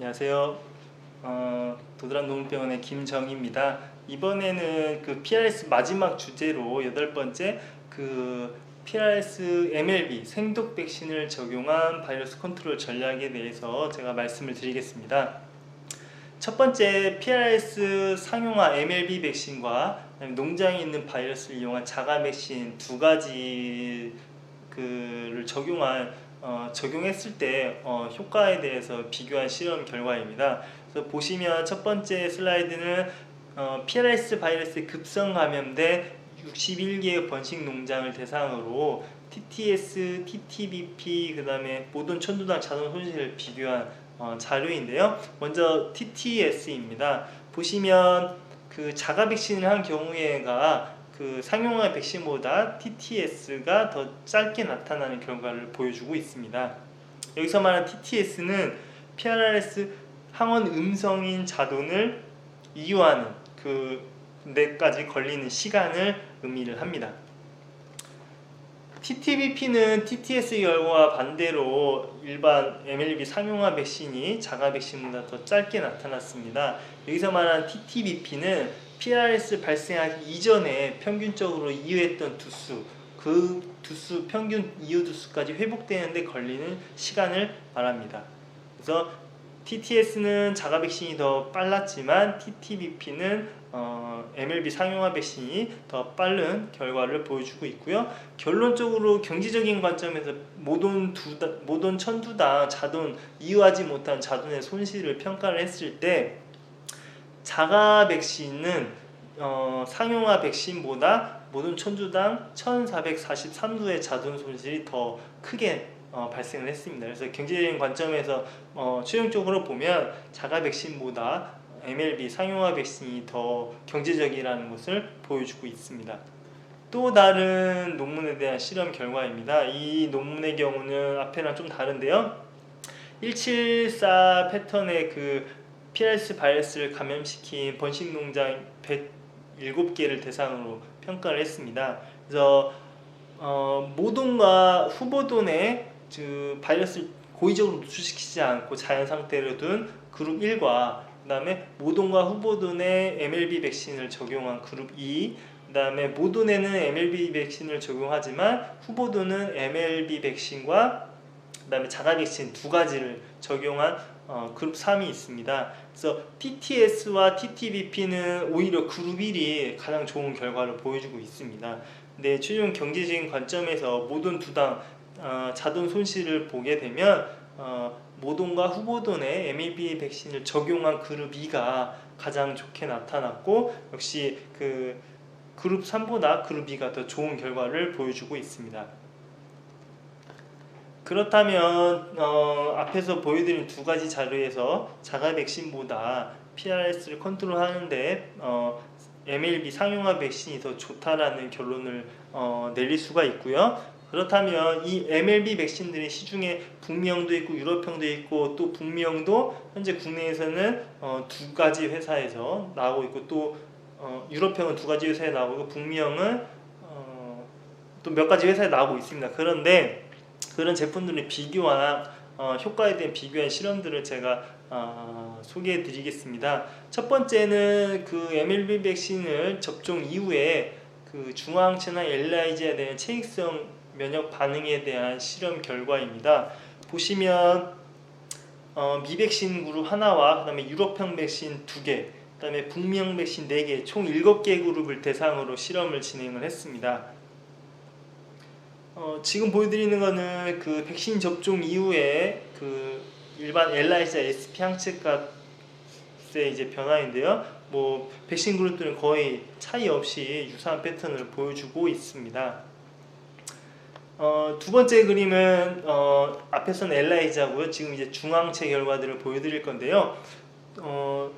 안녕하세요. 어, 도드람 동물병원의 김정입니다. 이번에는 그 PRS 마지막 주제로 여덟 번째 그 PRS MLB 생독 백신을 적용한 바이러스 컨트롤 전략에 대해서 제가 말씀을 드리겠습니다. 첫 번째 PRS 상용화 MLB 백신과 농장에 있는 바이러스를 이용한 자가 백신 두 가지 그를 적용한 어, 적용했을 때 어, 효과에 대해서 비교한 실험 결과입니다. 그래서 보시면 첫 번째 슬라이드는 어, PRS 바이러스 급성 감염된 61개의 번식 농장을 대상으로 TTS, TTBP, 그 다음에 모든 천두당 자동 손실을 비교한 어, 자료인데요. 먼저 TTS입니다. 보시면 그 자가 백신을 한 경우에가 그 상용화 백신보다 TTS가 더 짧게 나타나는 결과를 보여주고 있습니다. 여기서 말하는 TTS는 PRRS 항원 음성인 자돈을 이유하는 그 데까지 걸리는 시간을 의미를 합니다. TTBP는 TTS 결과와 반대로 일반 MLB 상용화 백신이 자가 백신보다 더 짧게 나타났습니다. 여기서 말하는 TTBP는 PRS 발생하기 이전에 평균적으로 이유했던 두수, 그 두수 평균 이유 두수까지 회복되는데 걸리는 시간을 말합니다. 그래서 TTS는 자가 백신이 더 빨랐지만 TTBP는 어, MLB 상용화 백신이 더 빠른 결과를 보여주고 있고요. 결론적으로 경제적인 관점에서 모돈 두다, 모돈 천두당 자돈 이유하지 못한 자돈의 손실을 평가를 했을 때 자가 백신은 어, 상용화 백신보다 모든 천주당 1443두의 자돈 손실이 더 크게 어, 발생을 했습니다. 그래서 경제적인 관점에서 어, 최종적으로 보면 자가 백신보다 MLB 상용화 백신이 더 경제적이라는 것을 보여주고 있습니다. 또 다른 논문에 대한 실험 결과입니다. 이 논문의 경우는 앞에랑 좀 다른데요. 174 패턴의 그 PRS 바이러스를 감염시킨 번식 농장 107개를 대상으로 평가를 했습니다. 그래서 어, 모돈과 후보돈의 그 바이러스를 고의적으로 노출시키지 않고 자연 상태로 둔 그룹 1과 그다음에 모돈과 후보돈의 MLB 백신을 적용한 그룹 2, 그다음에 모돈에는 MLB 백신을 적용하지만 후보돈은 MLB 백신과 그다음에 자가 백신 두 가지를 적용한 어, 그룹 3이 있습니다. 그래서 TTS와 TTBP는 오히려 그룹 1이 가장 좋은 결과를 보여주고 있습니다. 근데 최종 경제적인 관점에서 모든 두당 어, 자돈 손실을 보게 되면 어, 모돈과 후보돈의 MEB 백신을 적용한 그룹 2가 가장 좋게 나타났고 역시 그 그룹 3보다 그룹 2가 더 좋은 결과를 보여주고 있습니다. 그렇다면 어, 앞에서 보여드린 두 가지 자료에서 자가 백신보다 PRS를 컨트롤하는데 어, MLB 상용화 백신이 더 좋다라는 결론을 어, 내릴 수가 있고요. 그렇다면 이 MLB 백신들이 시중에 북미형도 있고 유럽형도 있고 또 북미형도 현재 국내에서는 어, 두 가지 회사에서 나오고 있고 또 어, 유럽형은 두 가지 회사에 나오고 북미형은 어, 또 몇 가지 회사에 나오고 있습니다. 그런데 그런 제품들의 비교와 어, 효과에 대한 비교한 실험들을 제가 어, 소개해 드리겠습니다. 첫 번째는 그 MLB 백신을 접종 이후에 그 중화항체나 엘라이즈에 대한 체익성 면역 반응에 대한 실험 결과입니다. 보시면 어, 미백신 그룹 하나와 그다음에 유럽형 백신 두 개, 그다음에 북미형 백신 네 개, 총 일곱 개 그룹을 대상으로 실험을 진행을 했습니다. 어, 지금 보여드리는 거는 그 백신 접종 이후에 그 일반 엘라이자 SP 항체 값의 이제 변화인데요. 뭐 백신 그룹들은 거의 차이 없이 유사한 패턴을 보여주고 있습니다. 어, 두 번째 그림은 어, 앞에서는 엘라이자고요. 지금 이제 중앙체 결과들을 보여드릴 건데요. 어,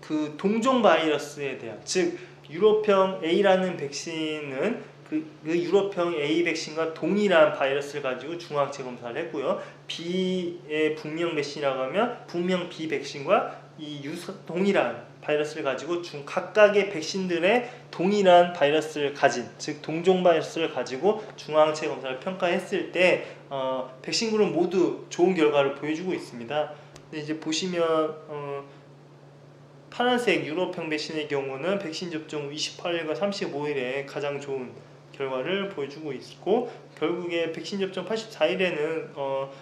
그 동종 바이러스에 대한 즉 유럽형 A라는 백신은 그, 그 유럽형 A 백신과 동일한 바이러스를 가지고 중앙체 검사를 했고요. B의 북명 백신이라고 하면 북명 B 백신과 이 유사, 동일한 바이러스를 가지고 중 각각의 백신들의 동일한 바이러스를 가진 즉 동종 바이러스를 가지고 중앙체 검사를 평가했을 때 어, 백신 그룹 모두 좋은 결과를 보여주고 있습니다. 근데 이제 보시면 어, 파란색 유럽형 백신의 경우는 백신 접종 후 28일과 35일에 가장 좋은 결과를 보여주고 있고 결국에 백신 접종 84일에는 어,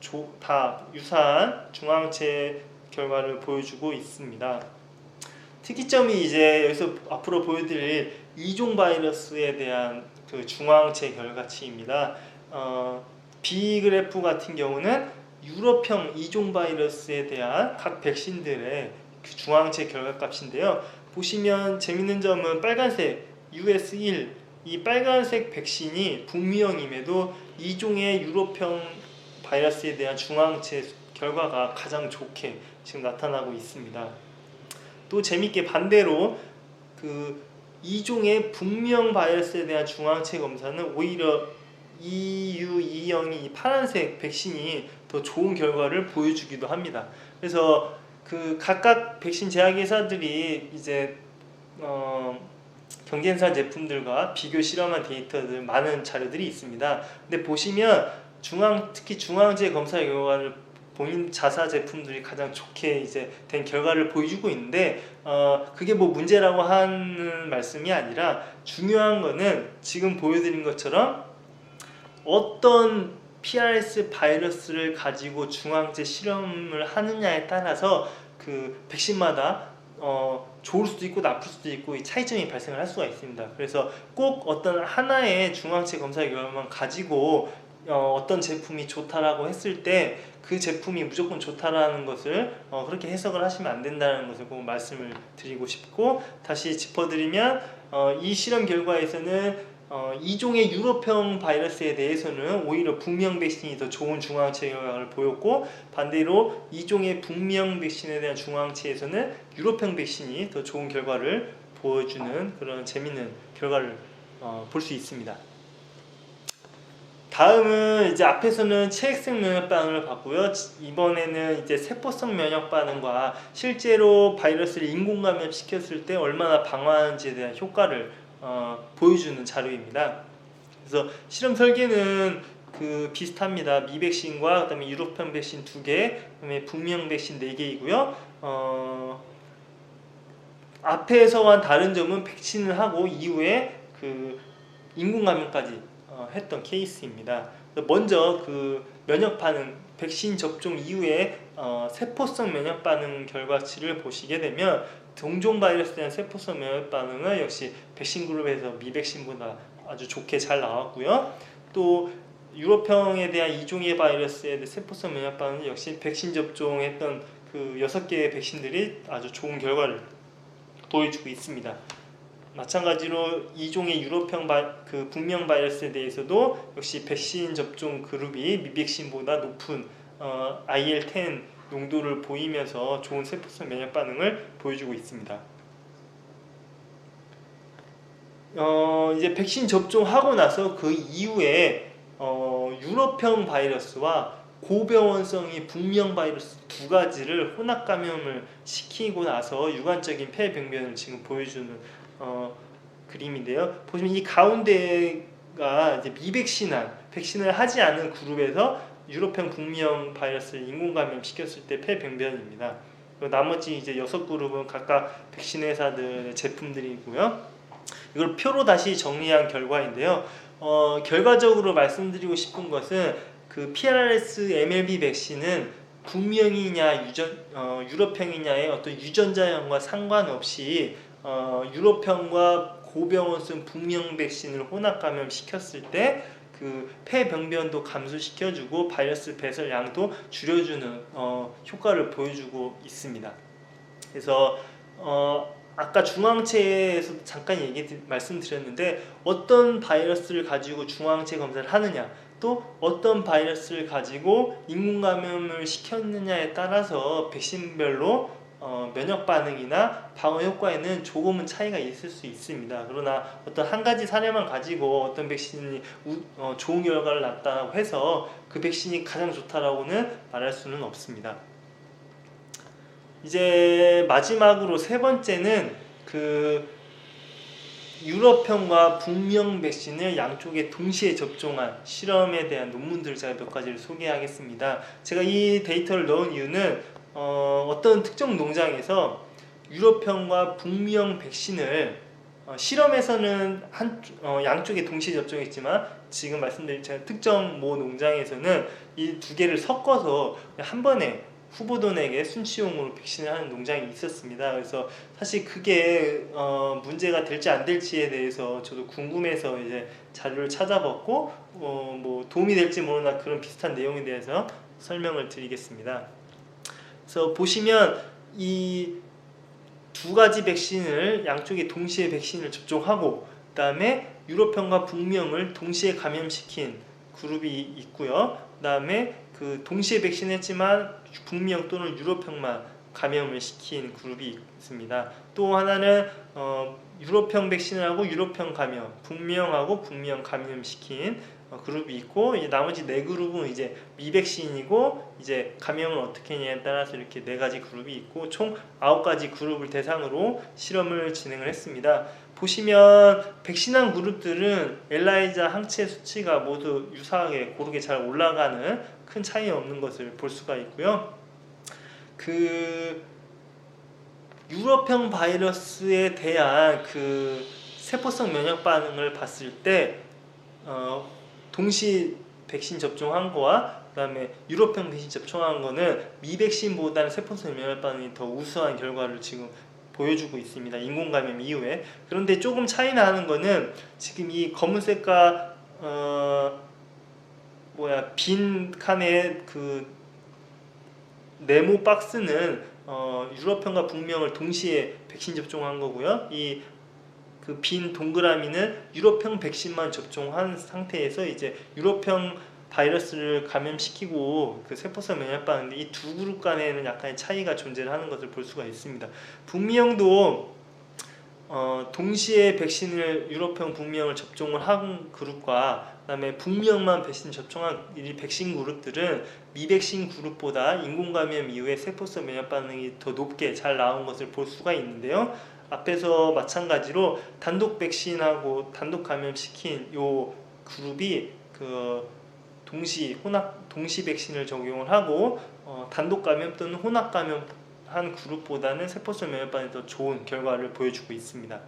조, 다 유사한 중앙체 결과를 보여주고 있습니다. 특이점이 이제 여기서 앞으로 보여드릴 이종 바이러스에 대한 그 중앙체 결과치입니다. 어, B 그래프 같은 경우는 유럽형 이종 바이러스에 대한 각 백신들의 그 중앙체 결과값인데요. 보시면 재밌는 점은 빨간색 US1 이 빨간색 백신이 북미형임에도 이종의 유럽형 바이러스에 대한 중앙체 결과가 가장 좋게 지금 나타나고 있습니다. 또 재밌게 반대로 그 이종의 북미형 바이러스에 대한 중앙체 검사는 오히려 EU2형이 파란색 백신이 더 좋은 결과를 보여주기도 합니다. 그래서 그 각각 백신 제약회사들이 이제 어 경쟁사 제품들과 비교 실험한 데이터들 많은 자료들이 있습니다. 근데 보시면 중앙 특히 중앙제 검사 결과를 본인 자사 제품들이 가장 좋게 이제 된 결과를 보여주고 있는데 어 그게 뭐 문제라고 하는 말씀이 아니라 중요한 거는 지금 보여드린 것처럼 어떤 PRS 바이러스를 가지고 중앙제 실험을 하느냐에 따라서 그 백신마다 어, 좋을 수도 있고 나쁠 수도 있고 이 차이점이 발생을 할 수가 있습니다. 그래서 꼭 어떤 하나의 중앙체 검사 결과만 가지고 어, 어떤 제품이 좋다라고 했을 때 그 제품이 무조건 좋다라는 것을 어, 그렇게 해석을 하시면 안 된다는 것을 꼭 말씀을 드리고 싶고 다시 짚어드리면 어, 이 실험 결과에서는 어, 이종의 유럽형 바이러스에 대해서는 오히려 북미형 백신이 더 좋은 중앙체 결과를 보였고 반대로 이종의 북미형 백신에 대한 중앙체에서는 유럽형 백신이 더 좋은 결과를 보여주는 그런 재밌는 결과를 어, 볼 수 있습니다. 다음은 이제 앞에서는 체액성 면역 반응을 봤고요. 이번에는 이제 세포성 면역 반응과 실제로 바이러스를 인공 감염시켰을 때 얼마나 방어하는지에 대한 효과를 어, 보여주는 자료입니다. 그래서 실험 설계는 그 비슷합니다. 미 백신과 그다음에 유럽형 백신 두 개, 그다음에 북미형 백신 네 개이고요. 어, 앞에서와 다른 점은 백신을 하고 이후에 그 인공 감염까지 어, 했던 케이스입니다. 먼저 그 면역 반응 백신 접종 이후에 어, 세포성 면역 반응 결과치를 보시게 되면 동종 바이러스에 대한 세포성 면역 반응은 역시 백신 그룹에서 미백신보다 아주 좋게 잘 나왔고요. 또 유럽형에 대한 이종의 바이러스에 대한 세포성 면역 반응은 역시 백신 접종했던 그 여섯 개의 백신들이 아주 좋은 결과를 보여주고 있습니다. 마찬가지로 이종의 유럽형 바, 그 북명 바이러스에 대해서도 역시 백신 접종 그룹이 미백신보다 높은 어, IL-10 농도를 보이면서 좋은 세포성 면역 반응을 보여주고 있습니다. 어, 이제 백신 접종하고 나서 그 이후에 어, 유럽형 바이러스와 고병원성이 북명 바이러스 두 가지를 혼합 감염을 시키고 나서 유관적인 폐병변을 지금 보여주는 어, 그림인데요. 보시면 이 가운데가 이제 미백신한 백신을 하지 않은 그룹에서 유럽형 북미형 바이러스를 인공 감염 시켰을 때 폐병변입니다. 나머지 이제 여섯 그룹은 각각 백신 회사들의 제품들이고요. 이걸 표로 다시 정리한 결과인데요. 어, 결과적으로 말씀드리고 싶은 것은 그 PRS MLB 백신은 북미형이냐 유전, 어, 유럽형이냐의 어떤 유전자형과 상관없이 어, 유럽형과 고병원성 북미형 백신을 혼합 감염 시켰을 때 그 폐병변도 감소시켜주고 바이러스 배설량도 줄여주는 어, 효과를 보여주고 있습니다. 그래서 어, 아까 중앙체에서 잠깐 얘기 말씀드렸는데 어떤 바이러스를 가지고 중앙체 검사를 하느냐 또 어떤 바이러스를 가지고 인공 감염을 시켰느냐에 따라서 백신별로 어, 면역 반응이나 방어 효과에는 조금은 차이가 있을 수 있습니다. 그러나 어떤 한 가지 사례만 가지고 어떤 백신이 우, 어, 좋은 결과를 났다고 해서 그 백신이 가장 좋다라고는 말할 수는 없습니다. 이제 마지막으로 세 번째는 그 유럽형과 북명 백신을 양쪽에 동시에 접종한 실험에 대한 논문들을 제가 몇 가지를 소개하겠습니다. 제가 이 데이터를 넣은 이유는 어, 어떤 특정 농장에서 유럽형과 북명 백신을 어, 실험에서는 한 어, 양쪽에 동시에 접종했지만 지금 말씀드린 제가 특정 모 농장에서는 이 두 개를 섞어서 한 번에 후보돈에게 순치용으로 백신을 하는 농장이 있었습니다. 그래서 사실 그게 어, 문제가 될지 안 될지에 대해서 저도 궁금해서 이제 자료를 찾아봤고 어, 뭐 도움이 될지 모르나 그런 비슷한 내용에 대해서 설명을 드리겠습니다. 그래서 보시면 이 두 가지 백신을 양쪽에 동시에 백신을 접종하고 그다음에 유럽형과 북명을 동시에 감염시킨 그룹이 있고요. 그다음에 그 동시에 백신했지만 북명 또는 유럽형만 감염을 시킨 그룹이 있습니다. 또 하나는 어, 유럽형 백신을 하고 유럽형 감염, 북명하고 북명 감염시킨 어, 그룹이 있고 이제 나머지 네 그룹은 이제 미백신이고 이제 감염을 어떻게 했냐에 따라서 이렇게 네 가지 그룹이 있고 총 아홉 가지 그룹을 대상으로 실험을 진행을 했습니다. 보시면 백신한 그룹들은 엘라이자 항체 수치가 모두 유사하게 고르게 잘 올라가는 큰 차이 없는 것을 볼 수가 있고요. 그 유럽형 바이러스에 대한 그 세포성 면역 반응을 봤을 때 어, 동시 백신 접종한 거와 그다음에 유럽형 백신 접종한 거는 미백신보다는 면역 반응이 더 우수한 결과를 지금 보여주고 있습니다. 인공 감염 이후에 그런데 조금 차이 나는 거는 지금 이 검은색과 어 뭐야 빈 칸의 그 네모 박스는 어 유럽형과 북명을 동시에 백신 접종한 거고요. 이 그 빈 동그라미는 유럽형 백신만 접종한 상태에서 이제 유럽형 바이러스를 감염시키고 그 세포성 면역 반응인데 이 두 그룹 간에는 약간의 차이가 존재하는 것을 볼 수가 있습니다. 북미형도 어, 동시에 백신을 유럽형 북미형을 접종을 한 그룹과 그다음에 북미형만 백신 접종한 이 백신 그룹들은 미백신 그룹보다 인공 감염 이후에 세포성 면역 반응이 더 높게 잘 나온 것을 볼 수가 있는데요. 앞에서 마찬가지로 단독 백신하고 단독 감염시킨 요 그룹이 그 동시 혼합 동시 백신을 적용을 하고 어, 단독 감염 또는 혼합 감염 한 그룹보다는 세포성 면역 반응이 더 좋은 결과를 보여주고 있습니다.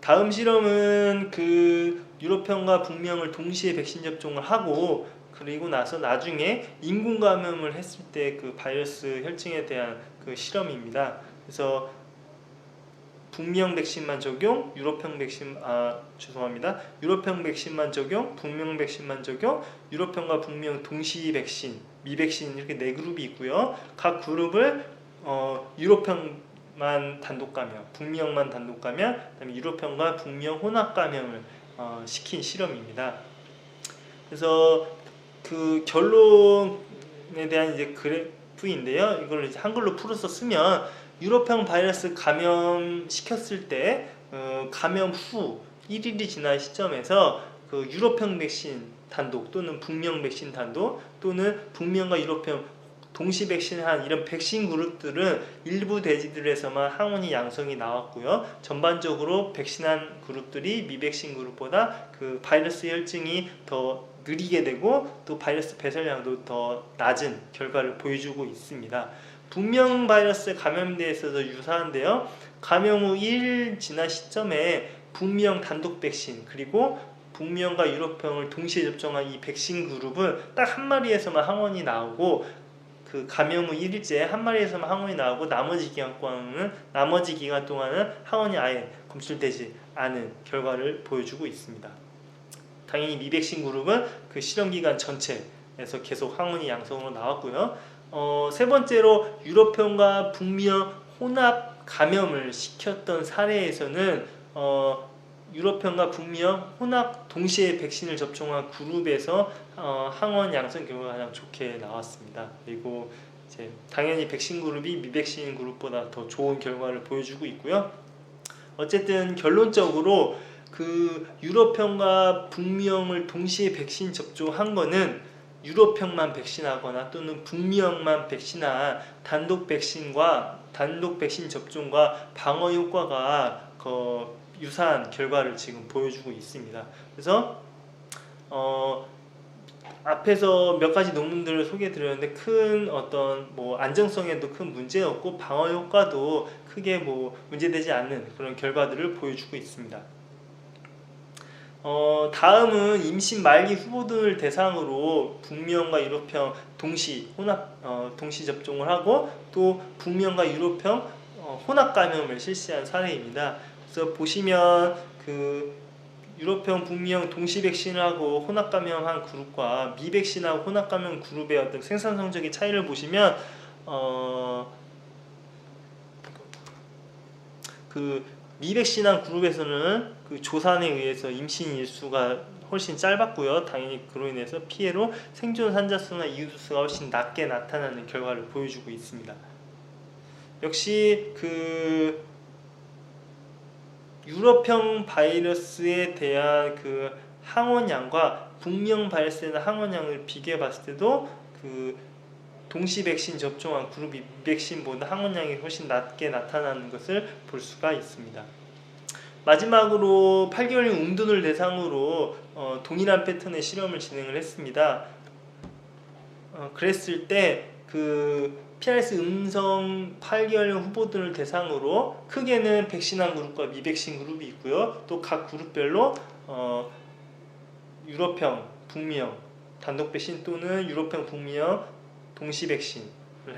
다음 실험은 그 유럽형과 북명을 동시에 백신 접종을 하고 그리고 나서 나중에 인공 감염을 했을 때 그 바이러스 혈증에 대한 그 실험입니다. 그래서 북미형 백신만 적용, 유럽형 백신 아 죄송합니다. 유럽형 백신만 적용, 북미형 백신만 적용, 유럽형과 북미형 동시 백신, 미백신 이렇게 네 그룹이 있고요. 각 그룹을 어, 유럽형만 단독 감염, 북미형만 단독 감염, 그다음에 유럽형과 북미형 혼합 감염을 어, 시킨 실험입니다. 그래서 그 결론에 대한 이제 그래프인데요. 이걸 이제 한글로 풀어서 쓰면 유럽형 바이러스 감염 시켰을 때 어, 감염 후 1일이 지난 시점에서 그 유럽형 백신 단독 또는 북명 백신 단독 또는 북명과 유럽형 동시 백신한 이런 백신 그룹들은 일부 돼지들에서만 항원이 양성이 나왔고요. 전반적으로 백신한 그룹들이 미백신 그룹보다 그 바이러스 혈증이 더 느리게 되고 또 바이러스 배설량도 더 낮은 결과를 보여주고 있습니다. 북명 바이러스 감염대에 있어서 유사한데요. 감염 후 1일 지난 시점에 북명 단독 백신 그리고 북명과 유럽형을 동시에 접종한 이 백신 그룹은 딱 한 마리에서만 항원이 나오고 그 감염 후 1일째 한 마리에서만 항원이 나오고 나머지 기간 동안은 나머지 기간 동안은 항원이 아예 검출되지 않은 결과를 보여주고 있습니다. 당연히 미백신 그룹은 그 실험 기간 전체에서 계속 항원이 양성으로 나왔고요. 어, 세 번째로 유럽형과 북미형 혼합 감염을 시켰던 사례에서는 어, 유럽형과 북미형 혼합 동시에 백신을 접종한 그룹에서 어, 항원 양성 결과가 가장 좋게 나왔습니다. 그리고 이제 당연히 백신 그룹이 미백신 그룹보다 더 좋은 결과를 보여주고 있고요. 어쨌든 결론적으로 그 유럽형과 북미형을 동시에 백신 접종한 거는 유럽형만 백신하거나 또는 북미형만 백신한 단독 백신과 단독 백신 접종과 방어 효과가 그 유사한 결과를 지금 보여주고 있습니다. 그래서 어, 앞에서 몇 가지 논문들을 소개해 드렸는데 큰 어떤 뭐 안정성에도 큰 문제 없고 방어 효과도 크게 뭐 문제되지 않는 그런 결과들을 보여주고 있습니다. 어, 다음은 임신 말기 후보들 대상으로 북미형과 유럽형 동시 혼합 어, 동시 접종을 하고 또 북미형과 유럽형 어, 혼합 감염을 실시한 사례입니다. 그래서 보시면 그 유럽형, 북미형 동시 백신하고 혼합 감염한 그룹과 미 백신하고 혼합 감염 그룹의 어떤 생산 성적의 차이를 보시면 어, 그 미백신한 그룹에서는 그 조산에 의해서 임신 일수가 훨씬 짧았고요. 당연히 그로 인해서 피해로 생존 환자 수나 이웃 수가 훨씬 낮게 나타나는 결과를 보여주고 있습니다. 역시 그 유럽형 바이러스에 대한 그 항원량과 북미형 바이러스에 대한 항원량을 비교해 봤을 때도 그 동시 백신 접종한 그룹이 백신보다 항원량이 훨씬 낮게 나타나는 것을 볼 수가 있습니다. 마지막으로 8개월인 웅둔을 대상으로 어, 동일한 패턴의 실험을 진행을 했습니다. 어, 그랬을 때 그 PRS 음성 8개월형 후보들을 대상으로 크게는 백신한 그룹과 미백신 그룹이 있고요. 또 각 그룹별로 어, 유럽형, 북미형 단독 백신 또는 유럽형, 북미형 동시 백신을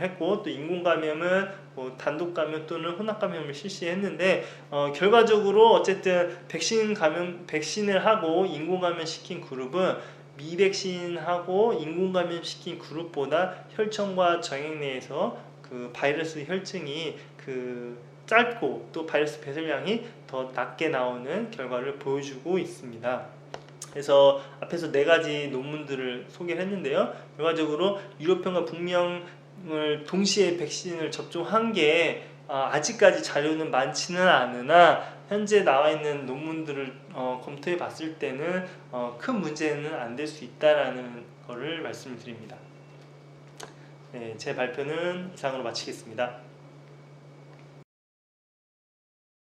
했고 또 인공 감염은 뭐 단독 감염 또는 혼합 감염을 실시했는데 어, 결과적으로 어쨌든 백신 감염 백신을 하고 인공 감염 시킨 그룹은 미백신하고 인공 감염 시킨 그룹보다 혈청과 정액 내에서 그 바이러스 혈증이 그 짧고 또 바이러스 배설량이 더 낮게 나오는 결과를 보여주고 있습니다. 그래서 앞에서 네 가지 논문들을 소개를 했는데요. 결과적으로 유럽형과 북미형 을 동시에 백신을 접종한 게 아, 아직까지 자료는 많지는 않으나 현재 나와 있는 논문들을 어, 검토해 봤을 때는 어, 큰 문제는 안 될 수 있다라는 것을 말씀드립니다. 네, 제 발표는 이상으로 마치겠습니다.